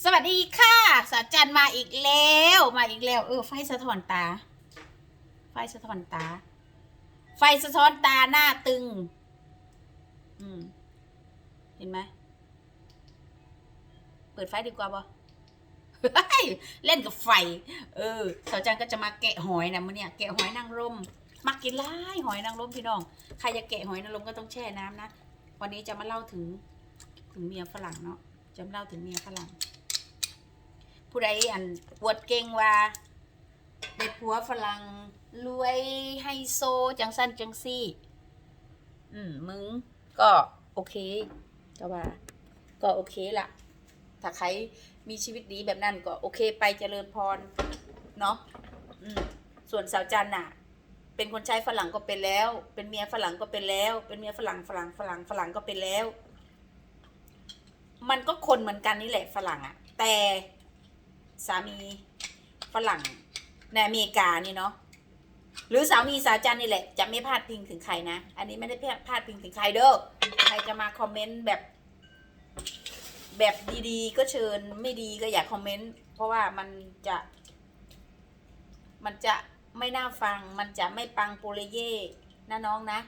สวัสดีค่ะสาจันมาอีกแล้ว มาอีกแล้ว เออ ไฟสะท้อนตา ไฟสะท้อนตา ไฟสะท้อนตาหน้าตึง อืม เห็นไหม เปิดไฟดีกว่าบ่เฮ้ยเล่นกับไฟ เออสาวจันก็จะมาแกะหอยนะมื่อเนี่ยแกะหอยนางรมมักกินไล่หอยนางรมพี่น้อง ใครจะแกะหอยนางรมก็ต้องแช่น้ำนะ วันนี้จะมาเล่าถึงถึงเมียฝรั่งเนาะ จะมาเล่าถึงเมียฝรั่ง ผู้ใดอันปวดเก่งว่าได้ผัวฝรั่งรวยไฮโซจังสั้นจังซี่ อืมมึงก็โอเคก็ว่า ก็โอเคละถ้าใครมีชีวิตดีแบบนั้นก็โอเคไปเจริญพร เนาะอืมส่วนสาวจันน่ะ เป็นคนใช้ฝรั่งก็เป็นแล้ว เป็นเมียฝรั่งก็เป็นแล้ว เป็นเมียฝรั่งฝรั่งฝรั่งฝรั่งก็เป็นแล้ว มันก็คนเหมือนกันนี่แหละฝรั่งอะแต่ สามีฝรั่งในอเมริกานี่เนาะหรือสามีสาวจันนี่แหละ จะไม่พลาดพิงถึงใครนะ อันนี้ไม่ได้พลาดพิงถึงใครเด้อใครจะมาคอมเมนต์แบบ แบบดีๆ ก็เชิญไม่ดีก็อย่าคอมเมนต์เพราะว่ามันจะ มันจะไม่น่าฟัง มันจะไม่ปังโปรเลเย่นะน้องนะ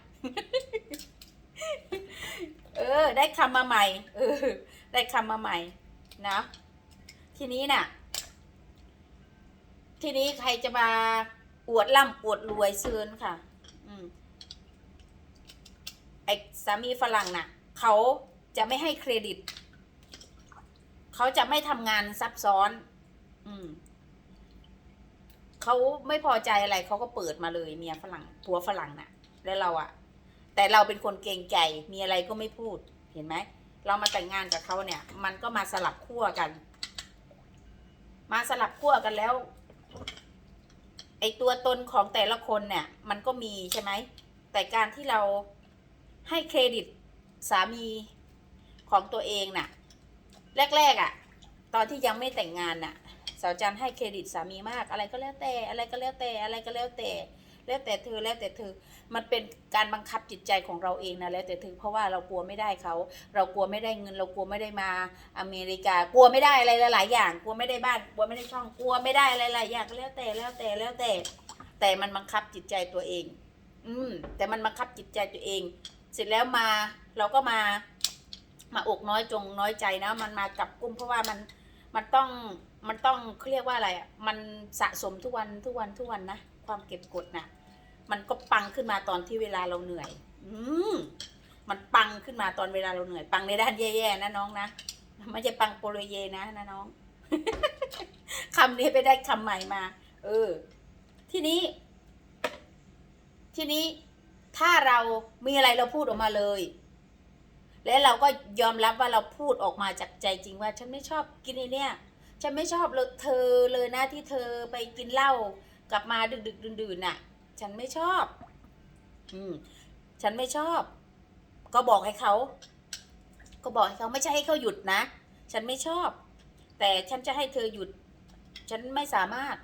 เออ ได้คำมาใหม่ เออ ได้คำมาใหม่นะทีนี้น่ะ ทีนี้ใครจะมาอวดร่ำอวดรวยเชิญค่ะ อืมไอสามีฝรั่งน่ะ เขาจะไม่ให้เครดิต เขาจะไม่ทำงานซับซ้อน อืมเขาไม่พอใจอะไรเขาก็เปิดมาเลยเมียฝรั่งผัวฝรั่งน่ะ แล้วเราอะแต่เราเป็นคนเกรงใจมีอะไรก็ไม่พูด เห็นไหมเรามาแต่งงานกับเขาเนี่ย มันก็มาสลับขั้วกัน มาสลับขั้วกันแล้ว ไอตัวตนของแต่ละคนเนี่ย มันก็มีใช่ไหม แต่การที่เราให้เครดิตสามีของตัวเองน่ะ แรกๆอะ่ะ ตอนที่ยังไม่แต่งงานน่ะสาวจันให้เครดิตสามีมาก อะไรก็แล้วแต่ อะไรก็แล้วแต่ อะไรก็แล้วแต่แแล้วแต่เธอแล้วแต่เธอ มันเป็นการบังคับจิตใจของเราเองนะแล้วแต่เธอเพราะว่าเรากลัวไม่ได้เขา เรากลัวไม่ได้เงิน เรากลัวไม่ได้มาอเมริกา กลัวไม่ได้อะไรหลาย ๆ อย่าง กลัวไม่ได้บ้าน กลัวไม่ได้ช่อง กลัวไม่ได้อะไรหลายอย่างก็แล้วแต่แล้วแต่แล้วแต่ แต่มันบังคับจิตใจตัวเอง อืม แต่มันบังคับจิตใจตัวเอง เสร็จแล้วมาเราก็มามาอกน้อยจงน้อยใจนะ มันมากับกุ้มเพราะว่ามันมันต้องมันต้องเขาเรียกว่าอะไรอะ มันสะสมทุกวันทุกวันทุกวันนะ ความเก็บกดน่ะมันก็ปังขึ้นมาตอนที่เวลาเราเหนื่อย อืมมันปังขึ้นมาตอนเวลาเราเหนื่อย ปังในด้านแย่ๆนะน้องนะไม่ใช่ปังโปรยเยนะนะน้องคำนี้ไปได้คำใหม่มา เออ ทีนี้ ทีนี้ถ้าเรามีอะไรเราพูดออกมาเลย และเราก็ยอมรับว่าเราพูดออกมาจากใจจริงว่า ฉันไม่ชอบกินไอเนี่ย ฉันไม่ชอบเธอเลยนะที่เธอไปกินเหล้า กลับมาดึกดึกดื่นๆน่ะ ฉันไม่ชอบ อืม ฉันไม่ชอบ ก็บอกให้เขา ก็บอกให้เขาไม่ใช่ให้เขาหยุดนะ ฉันไม่ชอบ แต่ฉันจะให้เธอหยุด ฉันไม่สามารถ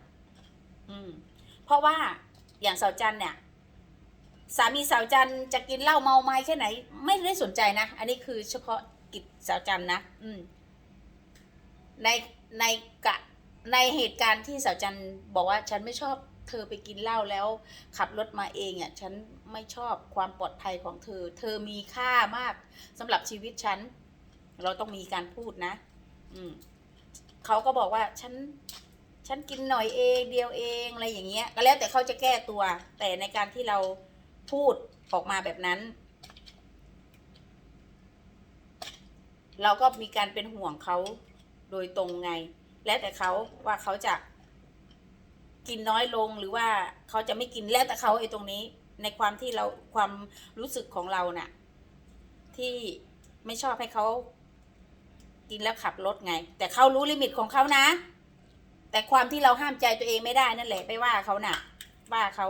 อืม เพราะว่าอย่างสาวจันเนี่ย สามีสาวจันจะกินเหล้าเมาไม้แค่ไหน ไม่ได้สนใจนะ อันนี้คือเฉพาะกิจสาวจันนะ อืม ในในกะ ในเหตุการณ์ที่สาวจันบอกว่าฉันไม่ชอบเธอไปกินเหล้าแล้วขับรถมาเองอะฉันไม่ชอบความปลอดภัยของเธอ เธอมีค่ามากสำหรับชีวิตฉัน เราต้องมีการพูดนะ อืมเขาก็บอกว่าฉันฉันกินหน่อยเองเดียวเองอะไรอย่างเงี้ย ก็แล้วแต่เขาจะแก้ตัว แต่ในการที่เราพูดออกมาแบบนั้น เราก็มีการเป็นห่วงเขาโดยตรงไง แล้วแต่เขาว่าเขาจะกินน้อยลงหรือว่าเขาจะไม่กินแล้วแต่เขาไอ้ตรงนี้ ในความที่เราความรู้สึกของเราน่ะ ที่ไม่ชอบให้เขากินแล้วขับรถไง แต่เขารู้ลิมิตของเขานะ แต่ความที่เราห้ามใจตัวเองไม่ได้นั่นแหละไปว่าเขาน่ะ ว่าเขา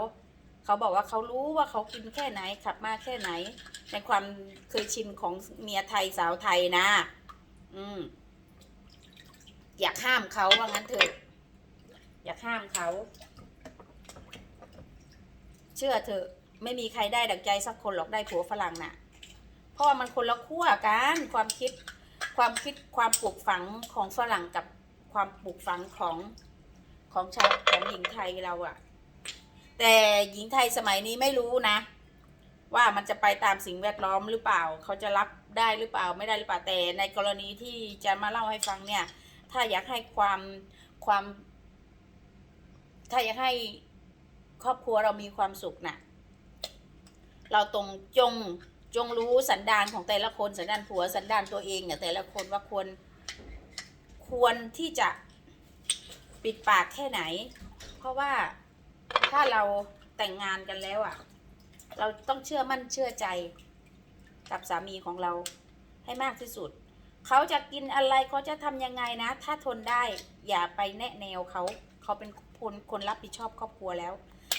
เขาบอกว่าเขารู้ว่าเขากินแค่ไหนขับมาแค่ไหน ในความเคยชินของเมียไทยสาวไทยนะ อืม อยากห้ามเขาว่างั้นเถอะอยากห้ามเขา เชื่อเถอะ ไม่มีใครได้ดังใจสักคนหรอกได้ผัวฝรั่งน่ะ เพราะว่ามันคนละขั้วกันความคิดความคิดความปลูกฝังของฝรั่งกับความปลูกฝังของของชาวของหญิงไทยเราอะแต่หญิงไทยสมัยนี้ไม่รู้นะ ว่ามันจะไปตามสิ่งแวดล้อมหรือเปล่า เขาจะรับได้หรือเปล่าไม่ได้หรือเปล่าแต่ในกรณีที่จะมาเล่าให้ฟังเนี่ย ถ้าอยากให้ความความ ถ้าอยากให้ครอบครัวเรามีความสุขน่ะ เราตรงจงจงรู้สันดานของแต่ละคนสันดานผัวสันดานตัวเองเนี่ยแต่ละคนว่าควร ควรที่จะปิดปากแค่ไหน เพราะว่าถ้าเราแต่งงานกันแล้วอะ่ะ เราต้องเชื่อมั่นเชื่อใจกับสามีของเราให้มากที่สุด เขาจะกินอะไรเขาจะทำยังไงนะ ถ้าทนได้อย่าไปแนะแนวเขาเขาเป็นคนคนรับผิดชอบครอบครัวแล้ว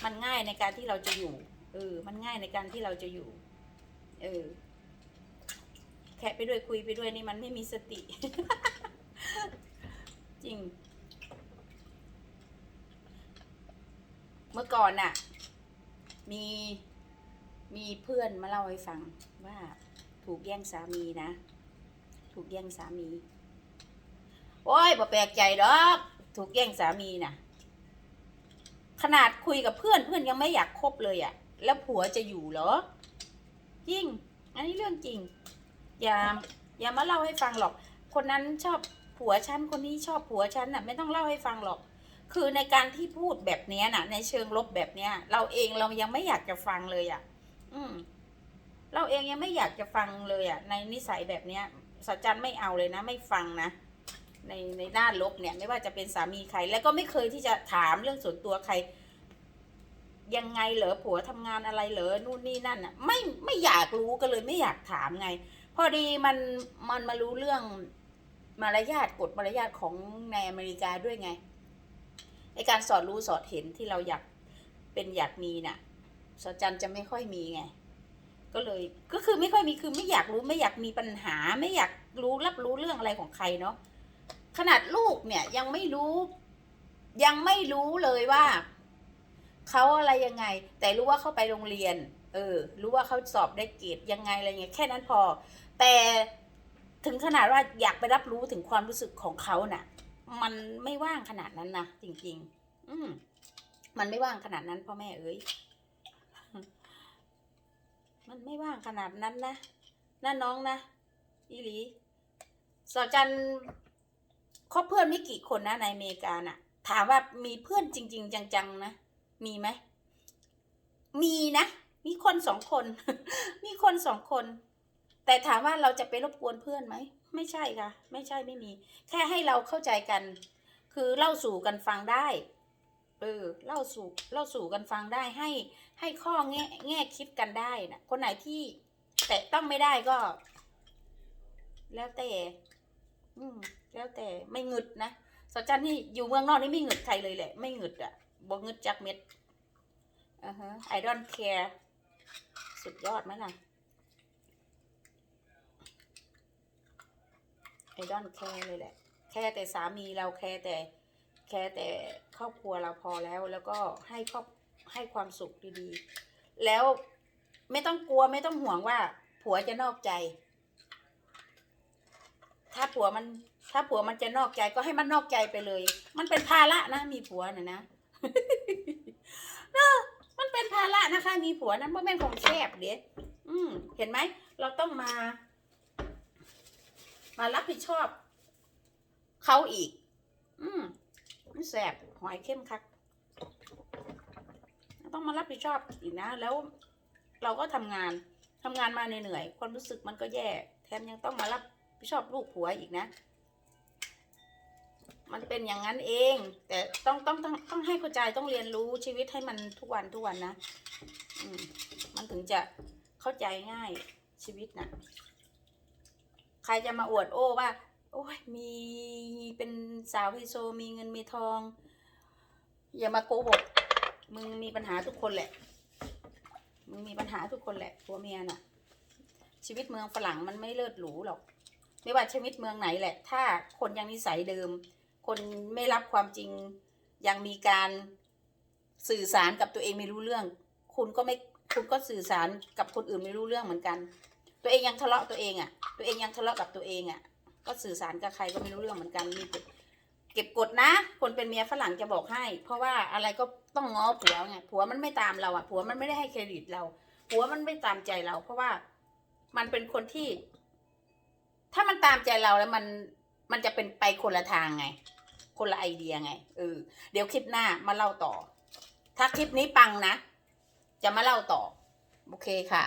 มันง่ายในการที่เราจะอยู่เออมันง่ายในการที่เราจะอยู่ เออแค่ไปด้วยคุยไปด้วยนี่มันไม่มีสติ จริง เมื่อก่อนน่ะ มีมีเพื่อนมาเล่าให้ฟังว่าถูกแย่งสามีนะ ถูกแย่งสามี โอ้ยบ่แปลกใจดอก ถูกแย่งสามีน่ะ ขนาดคุยกับเพื่อนเพื่อนยังไม่อยากคบเลยอะ่ะ แล้วผัวจะอยู่เหรอ จริง อันนี้เรื่องจริง อย่า อย่ามาเล่าให้ฟังหรอก คนนั้นชอบผัวฉันคนนี้ชอบผัวฉันน่ะ ไม่ต้องเล่าให้ฟังหรอก คือในการที่พูดแบบนี้น่ะ ในเชิงลบแบบเนี้ย เราเองเรายังไม่อยากจะฟังเลยอะ อืมเราเองยังไม่อยากจะฟังเลยอะ ในนิสัยแบบเนี้ย สัจจันไม่เอาเลยนะ ไม่ฟังนะ ในในด้านลบเนี่ย ไม่ว่าจะเป็นสามีใคร แล้วก็ไม่เคยที่จะถามเรื่องส่วนตัวใคร ยังไงเหรอผัวทำงานอะไรเหรอนู่นนี่นั่นอะ ไม่ไม่อยากรู้ก็เลยไม่อยากถามไง พอดีมันมันมารู้เรื่องมารยาทกฎมารยาทของในอเมริกาด้วยไงในการสอดรู้สอดเห็นที่เราอยากเป็นอยากมีน่ะสอจันจะไม่ค่อยมีไง ก็เลยก็คือไม่ค่อยมีคือไม่อยากรู้ไม่อยากมีปัญหา ไม่อยากรู้รับรู้เรื่องอะไรของใครเนาะขนาดลูกเนี่ยยังไม่รู้ ยังไม่รู้เลยว่าเขาอะไรยังไง แต่รู้ว่าเขาไปโรงเรียน เออ รู้ว่าเขาสอบได้เกรดยังไงอะไรเงี้ยแค่นั้นพอ แต่ถึงขนาดว่าอยากไปรับรู้ถึงความรู้สึกของเขาน่ะ มันไม่ว่างขนาดนั้นนะจริง ๆ อืมมันไม่ว่างขนาดนั้นพ่อแม่เอ้ย มันไม่ว่างขนาดนั้นนะน่าน้องนะอีหลีสอจันคบเพื่อนไม่กี่คนนะในอเมริกาน่ะ ถามว่ามีเพื่อนจริง ๆ จังๆนะมีไหมมีนะ มีคนสองคน มีคนสองคน แต่ถามว่าเราจะไปรบกวนเพื่อนไหม ไม่ใช่ค่ะ ไม่ใช่ไม่มี แค่ให้เราเข้าใจกัน คือเล่าสู่กันฟังได้ เออ เล่าสู่ เล่าสู่กันฟังได้ให้ ให้ข้อแง่แง่คิดกันได้นะคนไหนที่แตะต้องไม่ได้ก็ แล้วแต่ อืม แล้วแต่ไม่หงึดนะสจันนี่อยู่เมืองนอกนี่ไม่หงึดใครเลยแหละ ไม่หงึดอะบ่หงึดจักเม็ดอ่าฮะ I don't care สุดยอดไหมล่ะ I don't care เลยแหละ แค่แต่สามีเราแค่แต่ แค่แต่ครอบครัวเราพอแล้ว แล้วก็ให้ครอบ ให้ความสุขดีๆ แล้วไม่ต้องกลัวไม่ต้องห่วงว่า ผัวจะนอกใจ ถ้าผัวมัน ถ้าผัวมันจะนอกใจก็ให้มันนอกใจไปเลย มันเป็นภาระนะมีผัวน่ะนะเออมันเป็นภาระนะคะ มีผัวนั้นเพราะแม่นของแคบเด็ดอืม เห็นไหม เราต้องมา มารับผิดชอบเขาอีก อืมมันแสบหอยเข้มคัก ต้องมารับผิดชอบอีกนะ แล้วเราก็ทำงานทำงานมาเหนื่อยๆความรู้สึกมันก็แย่ แถมยังต้องมารับผิดชอบลูกผัวอีกนะ มันเป็นอย่างนั้นเอง แต่ต้องต้องต้องต้องให้เข้าใจต้องเรียนรู้ชีวิตให้มันทุกวันทุกวันนะอืมมันถึงจะเข้าใจง่ายชีวิตนะใครจะมาอวดโอ้ว่า โอ้ยมีเป็นสาวไฮโซมีเงินมีทอง อย่ามาโกหก มึงมีปัญหาทุกคนแหละ มึงมีปัญหาทุกคนแหละผัวเมียน่ะ ชีวิตเมืองฝรั่งมันไม่เลิศหรูหรอก ไม่ว่าชีวิตเมืองไหนแหละ ถ้าคนยังนิสัยเดิม คนไม่รับความจริง ยังมีการสื่อสารกับตัวเองไม่รู้เรื่อง คุณก็ไม่ คุณก็สื่อสารกับคนอื่นไม่รู้เรื่องเหมือนกัน ตัวเองยังทะเลาะตัวเองอะ่ะ ตัวเองยังทะเลาะกับตัวเองอะ่ะ ก็สื่อสารกับใครก็ไม่รู้เรื่องเหมือนกันนี่เก็บกดนะ คนเป็นเมียฝรั่งจะบอกให้ เพราะว่าอะไรก็ ต้องง้อผัวไงผัวมันไม่ตามเราอะผัวมันไม่ได้ให้เครดิตเราผัวมันไม่ตามใจเรา เพราะว่ามันเป็นคนที่ ถ้ามันตามใจเราแล้วมันมันจะเป็นไปคนละทางไง คนละไอเดียไงเออเดี๋ยวคลิปหน้ามาเล่าต่อ ถ้าคลิปนี้ปังนะ จะมาเล่าต่อ โอเคค่ะ